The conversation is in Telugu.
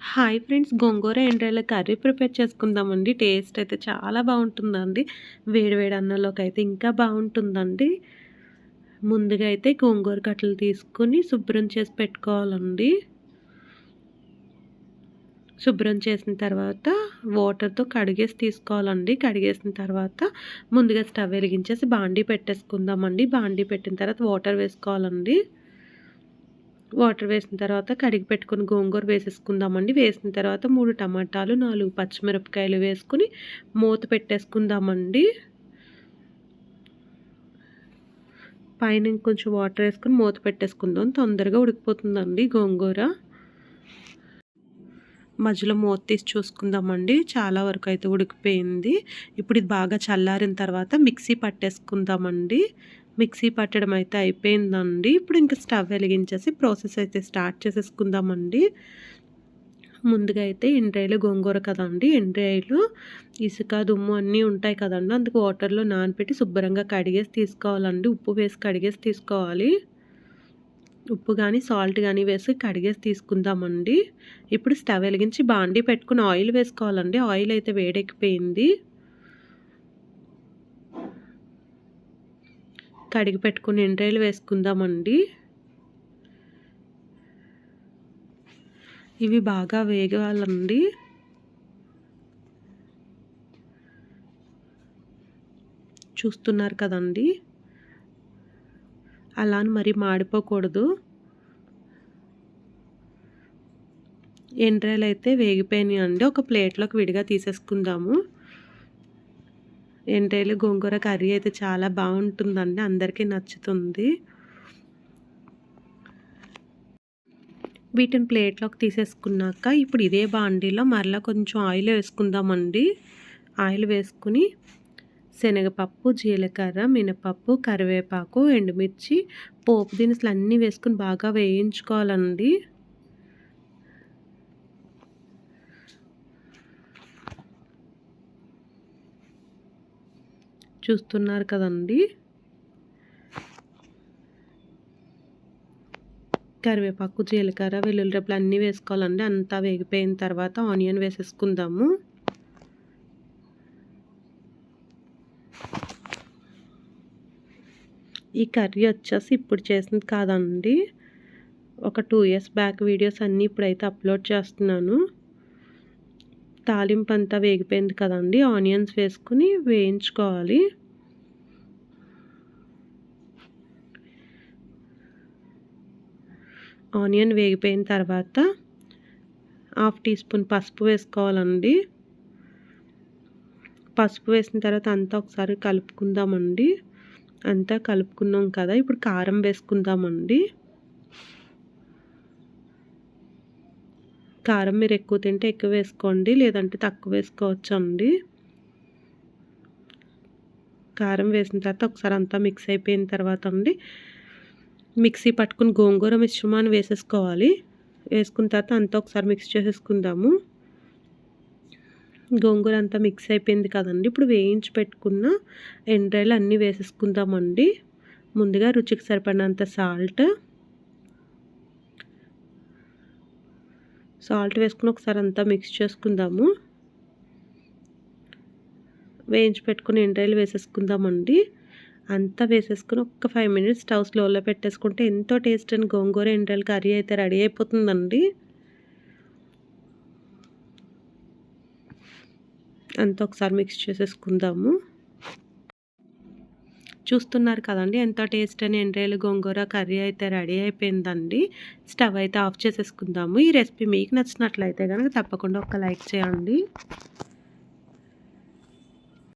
హాయ్ ఫ్రెండ్స్ గోంగూర ఎండ్రాయిల కర్రీ ప్రిపేర్ చేసుకుందామండి. టేస్ట్ అయితే చాలా బాగుంటుందండి. వేడివేడి అన్నంలోకి అయితే ఇంకా బాగుంటుందండి. ముందుగా అయితే గోంగూర కట్టలు తీసుకొని శుభ్రం చేసి పెట్టుకోవాలండి. శుభ్రం చేసిన తర్వాత వాటర్తో కడిగేసి తీసుకోవాలండి. కడిగేసిన తర్వాత ముందుగా స్టవ్ వెలిగించేసి బాండీ పెట్టేసుకుందామండి. బాండీ పెట్టిన తర్వాత వాటర్ వేసుకోవాలండి. వాటర్ వేసిన తర్వాత కడిగి పెట్టుకుని గోంగూర వేసేసుకుందామండి. వేసిన తర్వాత మూడు టమాటాలు నాలుగు పచ్చిమిరపకాయలు వేసుకుని మూత పెట్టేసుకుందామండి. పైన ఇంకొంచెం వాటర్ వేసుకుని మూత పెట్టేసుకుందాం. తొందరగా ఉడికిపోతుందండి గోంగూర. మధ్యలో మూత తీసి చూసుకుందామండి. చాలా వరకు అయితే ఉడికిపోయింది. ఇప్పుడు ఇది బాగా చల్లారిన తర్వాత మిక్సీ పట్టేసుకుందామండి. మిక్సీ పట్టడం అయితే అయిపోయిందండి. ఇప్పుడు ఇంకా స్టవ్ వెలిగించేసి ప్రాసెస్ అయితే స్టార్ట్ చేసేసుకుందామండి. ముందుగా అయితే ఎండ్రాయిలు గోంగూర కదండి. ఎండ్రాయిలు ఇసుక దుమ్ము అన్నీ ఉంటాయి కదండి. అందుకు వాటర్లో నానబెట్టి శుభ్రంగా కడిగేసి తీసుకోవాలండి. ఉప్పు వేసి కడిగేసి తీసుకోవాలి. ఉప్పు కానీ సాల్ట్ కానీ వేసి కడిగేసి తీసుకుందామండి. ఇప్పుడు స్టవ్ వెలిగించి బాండీ పెట్టుకుని ఆయిల్ వేసుకోవాలండి. ఆయిల్ అయితే వేడెక్కిపోయింది. కడిగి పెట్టుకుని ఎండ్రాయిలు వేసుకుందామండి. ఇవి బాగా వేగాలండి. చూస్తున్నారు కదండి. అలా అని మరి మాడిపోకూడదు. ఎండ్రాయిలు అయితే వేగిపోయినాయి అండి ఒక ప్లేట్లోకి విడిగా తీసేసుకుందాము. ఎంటైలు గోంగూర కర్రీ అయితే చాలా బాగుంటుందండి. అందరికీ నచ్చుతుంది. వీటిని ప్లేట్లోకి తీసేసుకున్నాక ఇప్పుడు ఇదే బాండీలో మరలా కొంచెం ఆయిల్ వేసుకుందామండి. ఆయిల్ వేసుకుని శనగపప్పు జీలకర్ర మినపప్పు కరివేపాకు ఎండుమిర్చి పోపు దినుసులు అన్నీ వేసుకుని బాగా వేయించుకోవాలండి. చూస్తున్నారు కదండి. కరివేపాకు జీలకర్ర వెల్లుల్లి రెప్పలు అన్నీ వేసుకోవాలండి. అంతా వేగిపోయిన తర్వాత ఆనియన్ వేసేసుకుందాము. ఈ కర్రీ వచ్చేసి ఇప్పుడు చేసింది కాదండి. ఒక టూ ఇయర్స్ బ్యాక్ వీడియోస్ అన్నీ ఇప్పుడైతే అప్లోడ్ చేస్తున్నాను. తాలింపు అంతా వేగిపోయింది కదండి. ఆనియన్స్ వేసుకుని వేయించుకోవాలి. ఆనియన్ వేగిపోయిన తర్వాత హాఫ్ టీ స్పూన్ పసుపు వేసుకోవాలండి. పసుపు వేసిన తర్వాత అంతా ఒకసారి కలుపుకుందామండి. అంతా కలుపుకున్నాం కదా ఇప్పుడు కారం వేసుకుందామండి. కారం మీరు ఎక్కువ తింటే ఎక్కువ వేసుకోండి లేదంటే తక్కువ వేసుకోవచ్చు అండి. కారం వేసిన తర్వాత ఒకసారి అంతా మిక్స్ అయిపోయిన తర్వాత అండి మిక్సీ పట్టుకుని గోంగూర మిశ్రమాన్ని వేసేసుకోవాలి. వేసుకున్న తర్వాత అంతా ఒకసారి మిక్స్ చేసేసుకుందాము. గోంగూర అంతా మిక్స్ అయిపోయింది కదండి ఇప్పుడు వేయించి పెట్టుకున్న ఎండ్రాయిలు అన్నీ వేసేసుకుందామండి. ముందుగా రుచికి సరిపడినంత సాల్ట్ సాల్ట్ వేసుకుని ఒకసారి అంతా మిక్స్ చేసుకుందాము. వేయించి పెట్టుకుని ఎండ్రాయిలు వేసేసుకుందామండి. అంతా వేసేసుకుని ఒక్క ఫైవ్ మినిట్స్ స్టవ్ స్లోలో పెట్టేసుకుంటే ఎంతో టేస్ట్ అని గోంగూర ఎండ్రాయిలు కర్రీ అయితే రెడీ అయిపోతుందండి. అంతా ఒకసారి మిక్స్ చేసేసుకుందాము. చూస్తున్నారు కదండి. ఎంత టేస్ట్ అని ఎండ్రేలు గోంగూర కర్రీ అయితే రెడీ అయిపోయిందండి. స్టవ్ అయితే ఆఫ్ చేసేసుకుందాము. ఈ రెసిపీ మీకు నచ్చినట్లయితే కనుక తప్పకుండా ఒక లైక్ చేయండి.